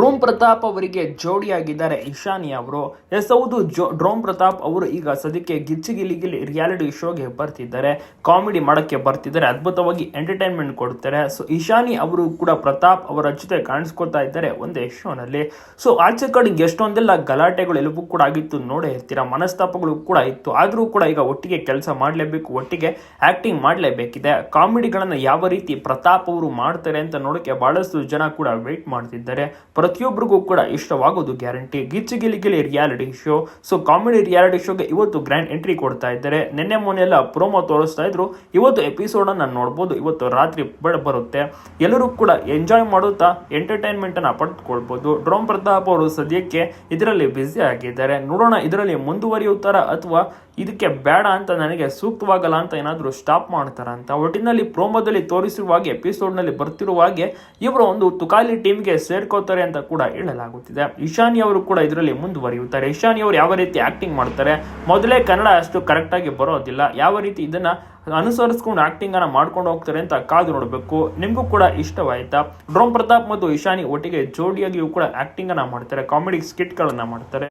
ಡ್ರೋಮ್ ಪ್ರತಾಪ್ ಅವರಿಗೆ ಜೋಡಿಯಾಗಿದ್ದಾರೆ. ಇಶಾನಿ ಅವರು ಎಸ್ ಹೌದು ಜೋ ಡ್ರೋಮ್ ಪ್ರತಾಪ್ ಅವರು ಈಗ ಸದ್ಯಕ್ಕೆ ಗಿಚ್ಚಿ ಗಿಲಿ ಗಿಲಿ ರಿಯಾಲಿಟಿ ಶೋಗೆ ಬರ್ತಿದ್ದಾರೆ. ಕಾಮಿಡಿ ಮಾಡಕ್ಕೆ ಬರ್ತಿದ್ದಾರೆ. ಅದ್ಭುತವಾಗಿ ಎಂಟರ್ಟೈನ್ಮೆಂಟ್ ಕೊಡ್ತಾರೆ. ಸೊ, ಇಶಾನಿ ಅವರು ಕೂಡ ಪ್ರತಾಪ್ ಅವರ ಜೊತೆ ಕಾಣಿಸ್ಕೊತಾ ಇದ್ದಾರೆ ಒಂದೇ ಶೋನಲ್ಲಿ. ಸೊ, ಆಚೆ ಕಡೆಗೆ ಎಷ್ಟೊಂದೆಲ್ಲ ಗಲಾಟೆಗಳು ಎಲ್ಲವೂ ಕೂಡ ಆಗಿತ್ತು ನೋಡೇ ಇರ್ತೀರಾ ಮನಸ್ತಾಪಗಳು ಕೂಡ ಇತ್ತು. ಆದರೂ ಕೂಡ ಈಗ ಒಟ್ಟಿಗೆ ಕೆಲಸ ಮಾಡಲೇಬೇಕು, ಒಟ್ಟಿಗೆ ಆಕ್ಟಿಂಗ್ ಮಾಡಲೇಬೇಕಿದೆ. ಕಾಮಿಡಿಗಳನ್ನು ಯಾವ ರೀತಿ ಪ್ರತಾಪ್ ಅವರು ಮಾಡ್ತಾರೆ ಅಂತ ನೋಡೋಕೆ ಬಹಳಷ್ಟು ಜನ ಕೂಡ ವೆಯ್ಟ್ ಮಾಡ್ತಿದ್ದಾರೆ. ಪ್ರತಿಯೊಬ್ಬರಿಗೂ ಕೂಡ ಇಷ್ಟವಾಗೋದು guarantee. Gichchi Gili Gili reality show so comedy reality ಶೋಗೆ ಇವತ್ತು ಗ್ರ್ಯಾಂಡ್ ಎಂಟ್ರಿ ಕೊಡ್ತಾ ಇದ್ದಾರೆ. ನಿನ್ನೆ ಮೊನ್ನೆ ಎಲ್ಲ ಪ್ರೋಮೋ ತೋರಿಸ್ತಾ ಇದ್ರು. ಇವತ್ತು ಎಪಿಸೋಡ್ ಅನ್ನ ನೋಡ್ಬೋದು. ಇವತ್ತು ರಾತ್ರಿ ಬರುತ್ತೆ. ಎಲ್ಲರೂ ಕೂಡ ಎಂಜಾಯ್ ಮಾಡುತ್ತಾ ಎಂಟರ್ಟೈನ್ಮೆಂಟ್ ಅನ್ನ ಪಡೆದುಕೊಳ್ಬೋದು ಡ್ರೋಮ್ ಪ್ರತಾಪ್ ಅವರು ಸದ್ಯಕ್ಕೆ ಇದರಲ್ಲಿ ಬ್ಯುಸಿ ಆಗಿದ್ದಾರೆ. ನೋಡೋಣ ಇದರಲ್ಲಿ ಮುಂದುವರಿಯುತ್ತಾರ ಅಥವಾ ಇದಕ್ಕೆ ಬೇಡ ಅಂತ ನನಗೆ ಸೂಕ್ತವಾಗಲ್ಲ ಅಂತ ಏನಾದರೂ ಸ್ಟಾಪ್ ಮಾಡ್ತಾರ ಅಂತ. ಒಟ್ಟಿನಲ್ಲಿ ಪ್ರೋಮೋದಲ್ಲಿ ತೋರಿಸಿರುವ ಹಾಗೆ ಎಪಿಸೋಡ್ನಲ್ಲಿ ಬರ್ತಿರುವ ಹಾಗೆ ಇವರು ಒಂದು ತುಕಾಲಿ ಟೀಮ್ಗೆ ಸೇರ್ಕೋತಾರೆ ಅಂತ ಕೂಡ ಹೇಳಲಾಗುತ್ತಿದೆ. ಇಶಾನಿ ಅವರು ಕೂಡ ಇದರಲ್ಲಿ ಮುಂದುವರಿಯುತ್ತಾರೆ. ಇಶಾನಿ ಅವರು ಯಾವ ರೀತಿ ಆ್ಯಕ್ಟಿಂಗ್ ಮಾಡ್ತಾರೆ? ಮೊದಲೇ ಕನ್ನಡ ಅಷ್ಟು ಕರೆಕ್ಟಾಗಿ ಬರೋದಿಲ್ಲ. ಯಾವ ರೀತಿ ಇದನ್ನು ಅನುಸರಿಸ್ಕೊಂಡು ಆ್ಯಕ್ಟಿಂಗನ್ನು ಮಾಡ್ಕೊಂಡು ಹೋಗ್ತಾರೆ ಅಂತ ಕಾದು ನೋಡಬೇಕು. ನಿಮಗೂ ಕೂಡ ಇಷ್ಟವಾಯಿತಾ? ಡ್ರೋಮ್ ಪ್ರತಾಪ್ ಮತ್ತು ಇಶಾನಿ ಒಟ್ಟಿಗೆ ಜೋಡಿಯಾಗಿಯೂ ಕೂಡ ಆ್ಯಕ್ಟಿಂಗನ್ನು ಮಾಡ್ತಾರೆ. ಕಾಮಿಡಿ ಸ್ಕಿಟ್ಗಳನ್ನು ಮಾಡ್ತಾರೆ.